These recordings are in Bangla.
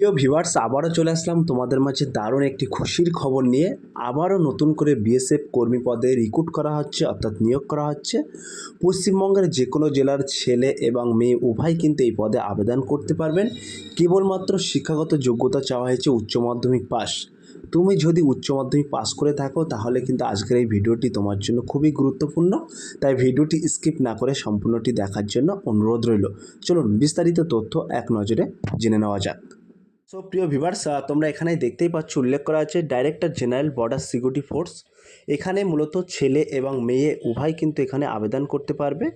প্রিয় ভিউয়ার্স, আবারও চলে আসলাম তোমাদের মাঝে দারুণ একটি খুশির খবর নিয়ে। আবারও নতুন করে বিএসএফ কর্মী পদে রিক্রুট করা হচ্ছে, অর্থাৎ নিয়োগ করা হচ্ছে। পশ্চিমবঙ্গের যে কোনো জেলার ছেলে এবং মেয়ে উভয় কিন্তু এই পদে আবেদন করতে পারবেন। কেবলমাত্র শিক্ষাগত যোগ্যতা চাওয়া হয়েছে উচ্চ মাধ্যমিক পাস। তুমি যদি উচ্চ মাধ্যমিক পাস করে থাকো, তাহলে কিন্তু আজকের এই ভিডিওটি তোমার জন্য খুবই গুরুত্বপূর্ণ। তাই ভিডিওটি স্কিপ না করে সম্পূর্ণটি দেখার জন্য অনুরোধ রইল। চলুন বিস্তারিত তথ্য এক নজরে জেনে নেওয়া যাক। সো প্রিয় ভিভার্স তোমরা এখানে দেখতেই পাচ্ছ, উল্লেখ করা আছে director general border security force এখানে মূলত ছেলে এবং মেয়ে উভয় কিন্তু এখানে আবেদন করতে পারবে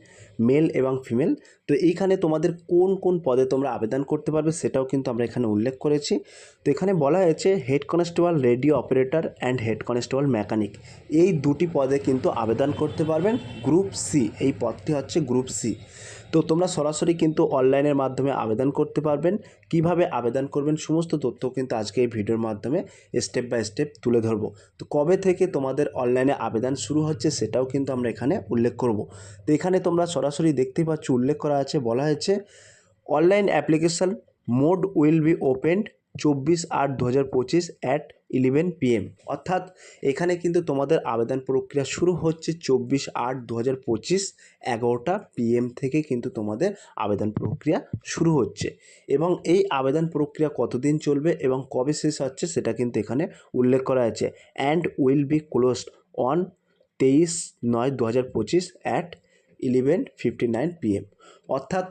মেল এবং ফিমেল তো এইখানে তোমাদের কোন কোন পদে তোমরা আবেদন করতে পারবে সেটাও কিন্তু আমরা এখানে উল্লেখ করেছি। তো এখানে বলা হয়েছে head constable radio operator and head constable mechanic এই দুটি পদে কিন্তু আবেদন করতে পারবেন গ্রুপ সি এই পদটি হচ্ছে গ্রুপ সি তো তোমরা সরাসরি কিন্তু অনলাইনের মাধ্যমে আবেদন করতে পারবেন। কীভাবে আবেদন করবেন সমস্ত তথ্য কিন্তু আজকে এই ভিডিওর মাধ্যমে স্টেপ বাই স্টেপ তুলে ধরব। তো কবে থেকে তোমাদের অনলাইনে আবেদন শুরু হচ্ছে সেটাও কিন্তু আমরা এখানে উল্লেখ করব। তো এখানে তোমরা সরাসরি দেখতে পাচ্ছ, উল্লেখ করা আছে, বলা হয়েছে, online application mode will be opened চব্বিশ আট দু হাজার পঁচিশ অ্যাট ইলেভেন পিএম অর্থাৎ এখানে কিন্তু তোমাদের আবেদন প্রক্রিয়া শুরু হচ্ছে চব্বিশ আট দু হাজার পঁচিশ এগারোটা পিএম থেকে কিন্তু তোমাদের আবেদন প্রক্রিয়া শুরু হচ্ছে। এবং এই আবেদন প্রক্রিয়া কতদিন চলবে এবং কবে শেষ হচ্ছে সেটা কিন্তু এখানে উল্লেখ করা আছে। And will be closed on তেইশ নয় দু হাজার পঁচিশ at eleven fifty nine PM অর্থাৎ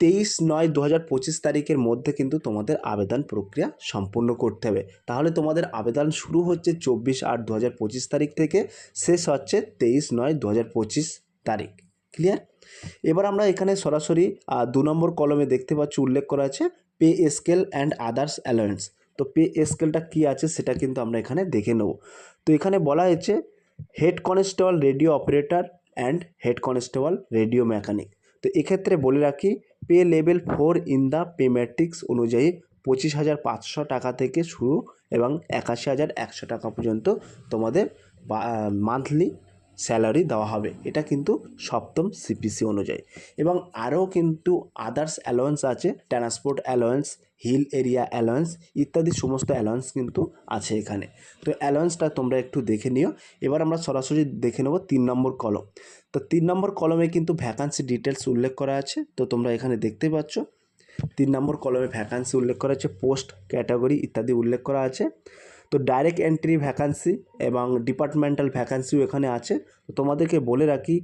তেইশ নয় দু হাজার পঁচিশ তারিখের মধ্যে কিন্তু তোমাদের আবেদন প্রক্রিয়া সম্পূর্ণ করতে হবে। তাহলে তোমাদের আবেদন শুরু হচ্ছে চব্বিশ আট দু হাজার পঁচিশ তারিখ থেকে, শেষ হচ্ছে তেইশ নয় দু হাজার পঁচিশ তারিখ। ক্লিয়ার এবার আমরা এখানে সরাসরি দু নম্বর কলমে দেখতে পাচ্ছি, উল্লেখ করা আছে pay scale and others alliance তো পে স্কেলটা কী আছে সেটা কিন্তু আমরা এখানে দেখে নেব। তো এখানে বলা হয়েছে head constable radio operator and head constable radio mechanic তো এক্ষেত্রে বলে রাখি pay level four in the pay matrix অনুযায়ী পঁচিশ হাজার পাঁচশো টাকা থেকে শুরু এবং একাশি হাজার একশো টাকা পর্যন্ত তোমাদের মান্থলি স্যালারি দেওয়া হবে। এটা কিন্তু সপ্তম সিপিসি অনুযায়ী। এবং আরও কিন্তু আদার্স অ্যালোয়েন্স আছে, transport allowance hill area allowance ইত্যাদি সমস্ত অ্যালোয়েন্স কিন্তু আছে এখানে। তো অ্যালোয়েন্সটা তোমরা একটু দেখে নিও। এবার আমরা সরাসরি দেখে নেব তিন নম্বর কলম। তো তিন নম্বর কলমে কিন্তু ভ্যাকান্সি ডিটেলস উল্লেখ করা আছে, তো তোমরা এখানে দেখতে পাচ্ছ। তিন নম্বর কলমে ভ্যাকান্সি উল্লেখ করা আছে পোস্ট ক্যাটাগরি ইত্যাদি উল্লেখ করা আছে। তো ডাইরেক্ট এন্ট্রি ভ্যাকান্সি এবং ডিপার্টমেন্টাল ভ্যাকান্সিও এখানে আছে। তো তোমাদেরকে বলে রাখি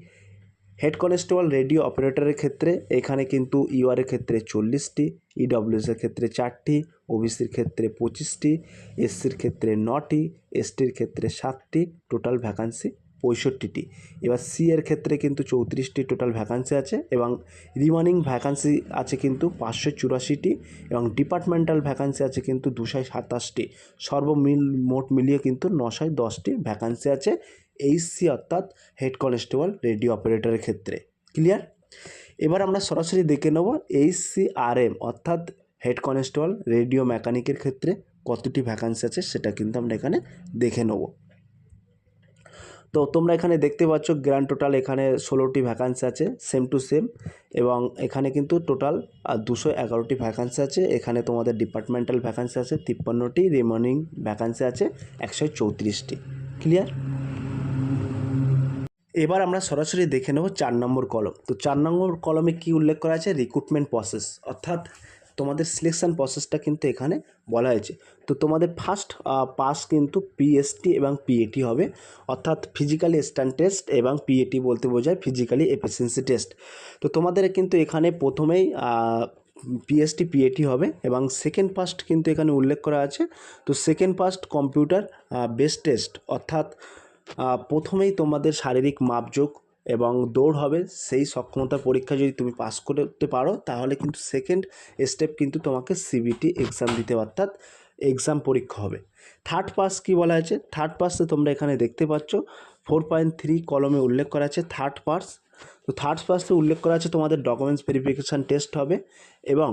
হেড কনস্টেবল রেডিও অপারেটরের ক্ষেত্রে এখানে কিন্তু ইউআরের ক্ষেত্রে চল্লিশটি ইডব্লিউএসের ক্ষেত্রে চারটি ওবিসির ক্ষেত্রে পঁচিশটি এসসির ক্ষেত্রে নটি এসটির ক্ষেত্রে সাতটি টোটাল ভ্যাকান্সি পঁয়ষট্টিটি। এবার সি এর ক্ষেত্রে কিন্তু চৌত্রিশটি টোটাল ভ্যাকান্সি আছে এবং রিমানিং ভ্যাকান্সি আছে কিন্তু পাঁচশো চুরাশিটি এবং ডিপার্টমেন্টাল ভ্যাকান্সি আছে কিন্তু দুশো সাতাশটি। সর্বমিল, মোট মিলিয়ে কিন্তু নশয় দশটি ভ্যাকান্সি আছে এইচসি অর্থাৎ হেড কনস্টেবল রেডিও অপারেটরের ক্ষেত্রে। ক্লিয়ার এবার আমরা সরাসরি দেখে নেব এম অর্থাৎ হেড কনস্টেবল রেডিও মেকানিকের ক্ষেত্রে কতটি ভ্যাকান্সি আছে সেটা কিন্তু আমরা এখানে দেখে নেব। তো তোমরা এখানে দেখতে পাচ্ছ গ্র্যান্ড টোটাল এখানে ষোলোটি ভ্যাকান্সি আছে সেম টু সেম এবং এখানে কিন্তু টোটাল দুশো এগারোটি ভ্যাকান্সি আছে। এখানে তোমাদের ডিপার্টমেন্টাল ভ্যাকান্সি আছে, তিপ্পান্নটি রিমেনিং ভ্যাকান্সি আছে, একশো চৌত্রিশটি। ক্লিয়ার এবার আমরা সরাসরি দেখে নেব চার নম্বর কলম। তো চার নম্বর কলমে কি উল্লেখ করা আছে? রিক্রুটমেন্ট প্রসেস অর্থাৎ তোমাদের সিলেকশন প্রসেসটা কিন্তু এখানে বলা হয়েছে। তো তোমাদের ফার্স্ট পাস কিন্তু পিএসটি এবং পিএটি হবে। অর্থাৎ ফিজিক্যালি স্ট্যান্ড টেস্ট এবং পিএটি বলতে বোঝায় ফিজিক্যালি এফিসিয়েন্সি টেস্ট তো তোমাদের কিন্তু এখানে প্রথমেই পিএসটি পিএটি হবে এবং সেকেন্ড পাস্ট কিন্তু এখানে উল্লেখ করা আছে। তো second past computer base test অর্থাৎ প্রথমেই তোমাদের শারীরিক মাপযোগ এবং দৌড় হবে সেই সক্ষমতা পরীক্ষা যদি তুমি পাস করতে পারো, তাহলে কিন্তু সেকেন্ড স্টেপ কিন্তু তোমাকে সিবিটি এক্সাম দিতে অর্থাৎ এক্সাম পরীক্ষা হবে। থার্ড পাস কি বলা আছে? থার্ড পাসে তোমরা এখানে দেখতে পাচ্ছ ফোর পয়েন্ট থ্রি কলমে উল্লেখ করা আছে থার্ড পাস তো থার্ড পাসে উল্লেখ করা আছে তোমাদের ডকুমেন্টস ভেরিফিকেশান টেস্ট হবে এবং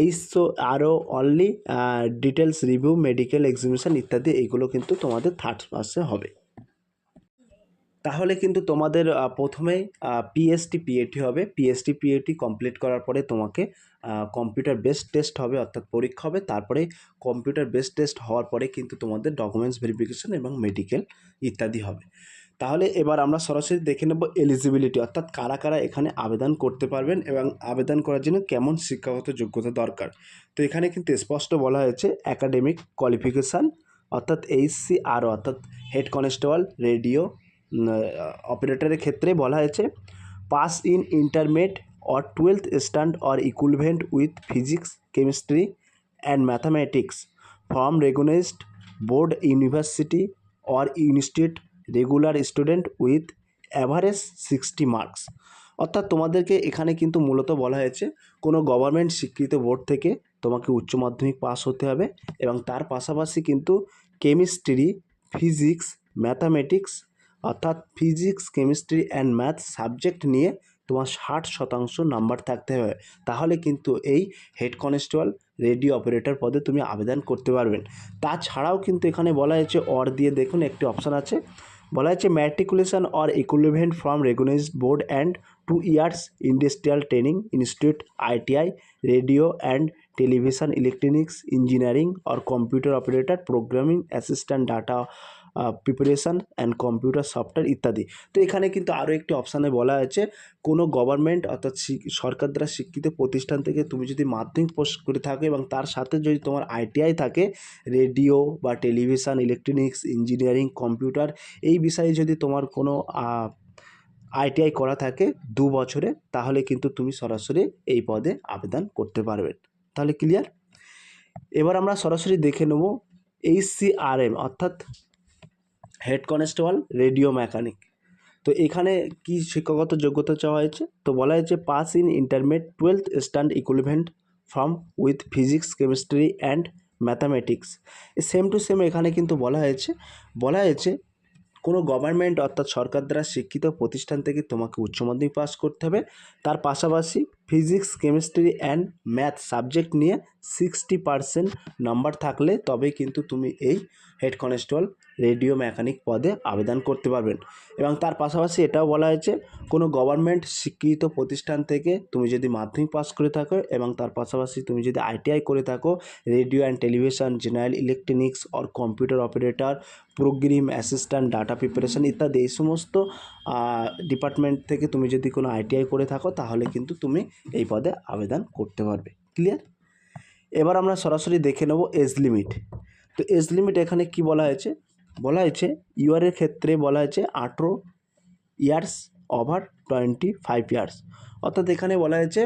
এইসো আরও only details review medical examination ইত্যাদি এইগুলো কিন্তু তোমাদের থার্ড পাসে হবে। তাহলে কিন্তু তোমাদের প্রথমে পিএসটি পিএটি হবে। পিএসটি পিএটি কমপ্লিট করার পরে তোমাকে কম্পিউটার বেসড টেস্ট হবে, অর্থাৎ পরীক্ষা হবে। তারপরে কম্পিউটার বেসড টেস্ট হওয়ার পরে কিন্তু তোমাদের ডকুমেন্টস ভেরিফিকেশন এবং মেডিকেল ইত্যাদি হবে। তাহলে এবার আমরা সরাসরি দেখে নেব এলিজিবিলিটি অর্থাৎ কারা কারা এখানে আবেদন করতে পারবেন এবং আবেদন করার জন্য কেমন শিক্ষাগত যোগ্যতা দরকার। তো এখানে কিন্তু স্পষ্ট বলা হয়েছে অ্যাকাডেমিক কোয়ালিফিকেশান অর্থাৎ এইচসি আর অর্থাৎ হেড কনস্টেবল রেডিও অপারেটরের ক্ষেত্রে বলা হয়েছে pass in intermediate or twelfth stand or equivalent with physics chemistry and mathematics from recognised board university or institute regular student with average sixty marks অর্থাৎ তোমাদেরকে এখানে কিন্তু মূলত বলা হয়েছে, কোনো গভর্নমেন্ট স্বীকৃত বোর্ড থেকে তোমাকে উচ্চ মাধ্যমিক পাস হতে হবে এবং তার পাশাপাশি কিন্তু কেমিস্ট্রি ফিজিক্স ম্যাথামেটিক্স অর্থাৎ physics, chemistry and math subject নিয়ে তোমার ষাট শতাংশ নাম্বার থাকতে হবে। তাহলে কিন্তু এই হেড কনস্টেবল রেডিও অপারেটর পদে তুমি আবেদন করতে পারবেন তাছাড়াও কিন্তু এখানে বলা হয়েছে অর দিয়ে দেখুন একটি অপশান আছে। বলা হয়েছে matriculation or equivalent from recognised board and two years industrial training institute ITI radio and television electronics engineering or computer operator programming assistant data preparation and computer software ইত্যাদি। তো এখানে কিন্তু আরও একটি অপশানে বলা আছে কোনো গভর্নমেন্ট অর্থাৎ সরকার দ্বারা স্বীকৃত প্রতিষ্ঠান থেকে তুমি যদি মাধ্যমিক পাস করে থাকো এবং তার সাথে যদি তোমার আইটিআই থাকে রেডিও বা টেলিভিশন ইলেকট্রনিক্স ইঞ্জিনিয়ারিং কম্পিউটার এই বিষয়ে যদি তোমার কোনো আইটিআই করা থাকে দু বছরে, তাহলে কিন্তু তুমি সরাসরি এই পদে আবেদন করতে পারবে। তাহলে ক্লিয়ার এবার আমরা সরাসরি দেখে নেব এইচসিআরএম অর্থাৎ হেড কনস্টেবল, রেডিও মেকানিক। তো এখানে কি শিক্ষাগত যোগ্যতা চাওয়া হয়েছে? তো বলা হয়েছে pass in intermediate twelfth stand equivalent from with physics chemistry and mathematics same to same এখানে কিন্তু বলা হয়েছে বলা হয়েছে কোনো গভর্নমেন্ট অর্থাৎ সরকার দ্বারা শিক্ষিত প্রতিষ্ঠান থেকে তোমাকে উচ্চ মাধ্যমিক পাস করতে হবে। তার পাশাপাশি physics, chemistry and math subject নিয়ে সিক্সটি পারসেন্ট নাম্বার থাকলে তবে কিন্তু তুমি এই হেড কনস্টেবল রেডিও মেকানিক পদে আবেদন করতে পারবেন। এবং তার পাশাপাশি এটাও বলা হয়েছে, কোনো গভর্নমেন্ট স্বীকৃত প্রতিষ্ঠান থেকে তুমি যদি মাধ্যমিক পাস করে থাকো এবং তার পাশাপাশি তুমি যদি আইটিআই করে থাকো, radio and television, general electronics, or computer operator, program assistant, data preparation ইত্যাদি এই সমস্ত ডিপার্টমেন্ট থেকে তুমি যদি কোনো আইটিআই করে থাকো, তাহলে কিন্তু তুমি এই পদে আবেদন করতে পারবে। ক্লিয়ার এবার আমরা সরাসরি দেখে নেব এজ লিমিট তো এজ লিমিট এখানে কি বলা হয়েছে? বলা হয়েছে ইউআরের ক্ষেত্রে বলা হয়েছে আঠেরো years over twenty five years অর্থাৎ এখানে বলা হয়েছে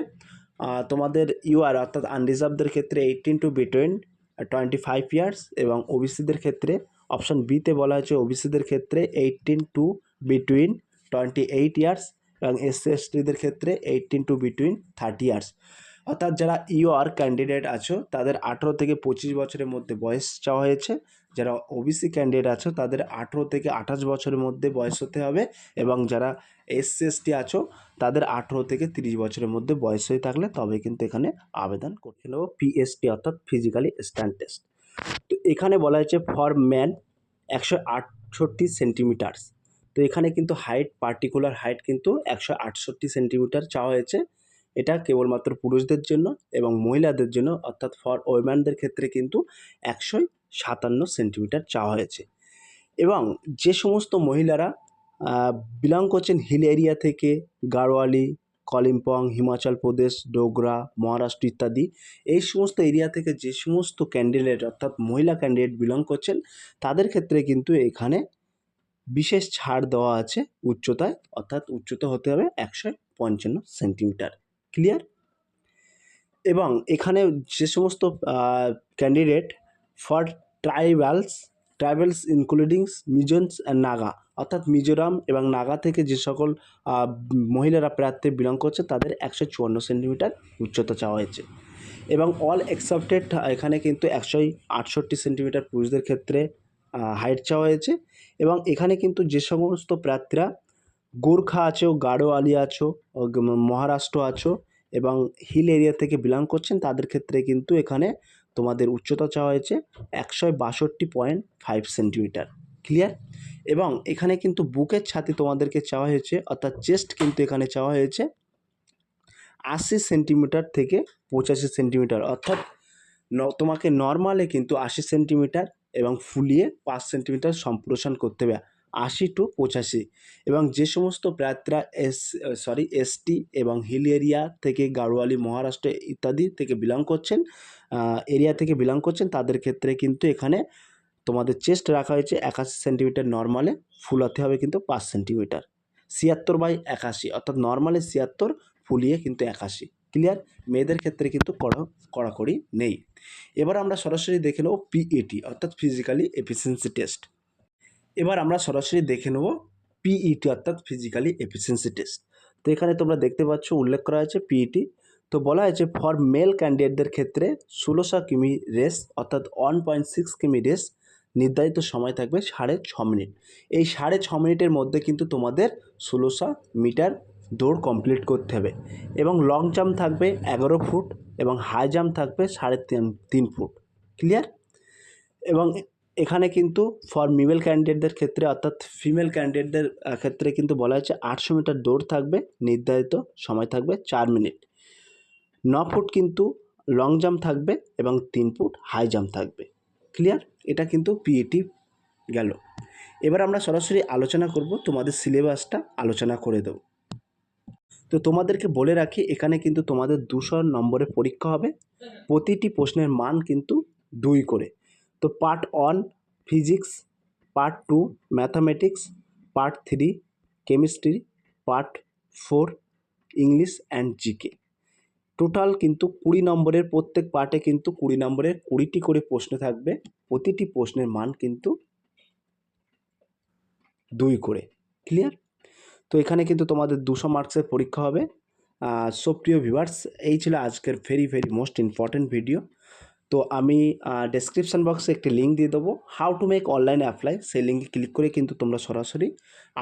তোমাদের ইউআর অর্থাৎ আনরিজার্ভদের ক্ষেত্রে eighteen to between twenty five years এবং ওবিসিদের ক্ষেত্রে অপশন বিতে বলা হয়েছে ওবিসিদের ক্ষেত্রে eighteen to between twenty eight years এবং এসসি এসটিদের ক্ষেত্রে eighteen to between thirty years অর্থাৎ যারা ইউআর ক্যান্ডিডেট আছো, তাদের আঠেরো থেকে পঁচিশ বছরের মধ্যে বয়স চাওয়া হয়েছে। যারা ওবিসি ক্যান্ডিডেট আছো, তাদের আঠেরো থেকে আঠাশ বছরের মধ্যে বয়স হতে হবে এবং যারা এসসি এসটি আছো, তাদের আঠেরো থেকে তিরিশ বছরের মধ্যে বয়স হয়ে থাকলে তবে কিন্তু এখানে আবেদন করতে নেব। পিএসটি অর্থাৎ ফিজিক্যালি স্ট্যান্ড টেস্ট তো এখানে বলা হয়েছে ফর ম্যান একশো আটষট্টি সেন্টিমিটার্স তো এখানে কিন্তু হাইট পার্টিকুলার হাইট কিন্তু একশো আটষট্টি সেন্টিমিটার চাওয়া হয়েছে। এটা কেবলমাত্র পুরুষদের জন্য এবং মহিলাদের জন্য, অর্থাৎ ফর ওয়েম্যানদের ক্ষেত্রে কিন্তু একশো সাতান্ন সেন্টিমিটার চাওয়া হয়েছে। এবং যে সমস্ত মহিলারা বিলং করছেন হিল এরিয়া থেকে, গাড়োয়ালি, কলিম্পং, হিমাচল প্রদেশ, ডোগরা, মহারাষ্ট্র ইত্যাদি, এই সমস্ত এরিয়া থেকে যে সমস্ত ক্যান্ডিডেট অর্থাৎ মহিলা ক্যান্ডিডেট বিলং করছেন, তাদের ক্ষেত্রে কিন্তু এখানে বিশেষ ছাড় দেওয়া আছে উচ্চতায়, অর্থাৎ উচ্চতা হতে হবে একশো পঞ্চান্ন সেন্টিমিটার। ক্লিয়ার এবং এখানে যে সমস্ত candidate for tribals tribals including Mizos and Naga অর্থাৎ মিজোরাম এবং নাগা থেকে যে সকল মহিলারা প্রার্থী বিলং করছে, তাদের একশো চুয়ান্ন সেন্টিমিটার উচ্চতা চাওয়া হয়েছে। এবং অল অ্যাকসেপ্টেড এখানে কিন্তু একশোই আটষট্টি সেন্টিমিটার পুরুষদের ক্ষেত্রে হাইট চাওয়া হয়েছে। এবং এখানে কিন্তু যে সমস্ত প্রার্থীরা গোর্খা আছো গাড়োয়ালি আছো মহারাষ্ট্র আছো এবং হিল এরিয়া থেকে বিলং করছেন, তাদের ক্ষেত্রে কিন্তু এখানে তোমাদের উচ্চতা চাওয়া হয়েছে একশো বাষট্টি পয়েন্ট ফাইভ সেন্টিমিটার ক্লিয়ার এবং এখানে কিন্তু বুকের ছাতি তোমাদেরকে চাওয়া হয়েছে, অর্থাৎ চেস্ট কিন্তু এখানে চাওয়া হয়েছে আশি সেন্টিমিটার থেকে পঁচাশি সেন্টিমিটার অর্থাৎ তোমাকে নর্মালে কিন্তু আশি সেন্টিমিটার এবং ফুলিয়ে পাঁচ সেন্টিমিটার সম্প্রসারণ করতে হবে, আশি টু পঁচাশি। এবং যে সমস্ত প্রার্থীরা এস সরি এসটি এবং হিল এরিয়া থেকে গাড়োয়ালি, মহারাষ্ট্র ইত্যাদি থেকে বিলং করছেন এরিয়া থেকে বিলং করছেন, তাদের ক্ষেত্রে কিন্তু এখানে তোমাদের চেস্ট রাখা হয়েছে একাশি সেন্টিমিটার নর্মালে, ফুলাতে হবে কিন্তু পাঁচ সেন্টিমিটার। ছিয়াত্তর বাই একাশি, অর্থাৎ নর্মালে ছিয়াত্তর, ফুলিয়ে কিন্তু একাশি। ক্লিয়ার মেয়েদের ক্ষেত্রে কিন্তু কড়া, কড়াকড়ি নেই। এবার আমরা সরাসরি দেখে নেব পিইটি অর্থাৎ ফিজিক্যালি এফিসিয়েন্সি টেস্ট এবার আমরা সরাসরি দেখে নেব পিইটি অর্থাৎ ফিজিক্যালি এফিসিয়েন্সি টেস্ট তো এখানে তোমরা দেখতে পাচ্ছ, উল্লেখ করা আছে পিইটি তো বলা হয়েছে ফর মেল ক্যান্ডিডেটদের ক্ষেত্রে ষোলোশো কিমি রেস, অর্থাৎ ওয়ান পয়েন্ট সিক্স কিমি রেস নির্ধারিত সময় থাকবে সাড়ে ছ মিনিট। এই সাড়ে ছ মিনিটের মধ্যে কিন্তু তোমাদের ষোলোশো মিটার দৌড় কমপ্লিট করতে হবে। এবং লং জাম্প থাকবে এগারো ফুট। এবং হাই জাম্প থাকবে সাড়ে তিন তিন ফুট ক্লিয়ার এবং এখানে কিন্তু ফর মিমেল ক্যান্ডিডেটদের ক্ষেত্রে অর্থাৎ ফিমেল ক্যান্ডিডেটদের ক্ষেত্রে কিন্তু বলা হয়েছে আটশো মিটার দৌড় থাকবে, নির্ধারিত সময় থাকবে চার মিনিট ন ফুট কিন্তু লং জাম্প থাকবে এবং তিন ফুট হাই জাম্প থাকবে ক্লিয়ার এটা কিন্তু পিইটি গেল। এবার আমরা সরাসরি আলোচনা করব, তোমাদের সিলেবাসটা আলোচনা করে দেবো। তো তোমাদেরকে বলে রাখি, এখানে কিন্তু তোমাদের দুশো নম্বরের পরীক্ষা হবে। প্রতিটি প্রশ্নের মান কিন্তু দুই করে। তো part one physics part two mathematics part three chemistry part four English and GK total কিন্তু কুড়ি নম্বরের, প্রত্যেক পার্টে কিন্তু কুড়ি নম্বরের কুড়িটি করে প্রশ্ন থাকবে। প্রতিটি প্রশ্নের মান কিন্তু দুই করে। ক্লিয়ার তো এখানে কিন্তু তোমাদের দুশো মার্কসের পরীক্ষা হবে। সো প্রিয় ভিউয়ার্স এই ছিল আজকের very very most important video তো আমি ডেসক্রিপশান বক্সে একটি লিঙ্ক দিয়ে দেবো। How to make online apply সেই লিঙ্কে ক্লিক করে কিন্তু তোমরা সরাসরি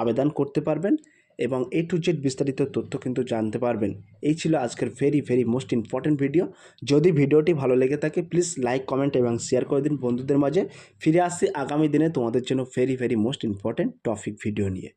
আবেদন করতে পারবেন এবং এ টু জেড বিস্তারিত তথ্য কিন্তু জানতে পারবেন। এই ছিল আজকের very very most important video যদি ভিডিওটি ভালো লেগে থাকে প্লিজ লাইক কমেন্ট এবং শেয়ার করে দিন বন্ধুদের মাঝে। ফিরে আসছি আগামী দিনে তোমাদের জন্য very very most important topic video নিয়ে।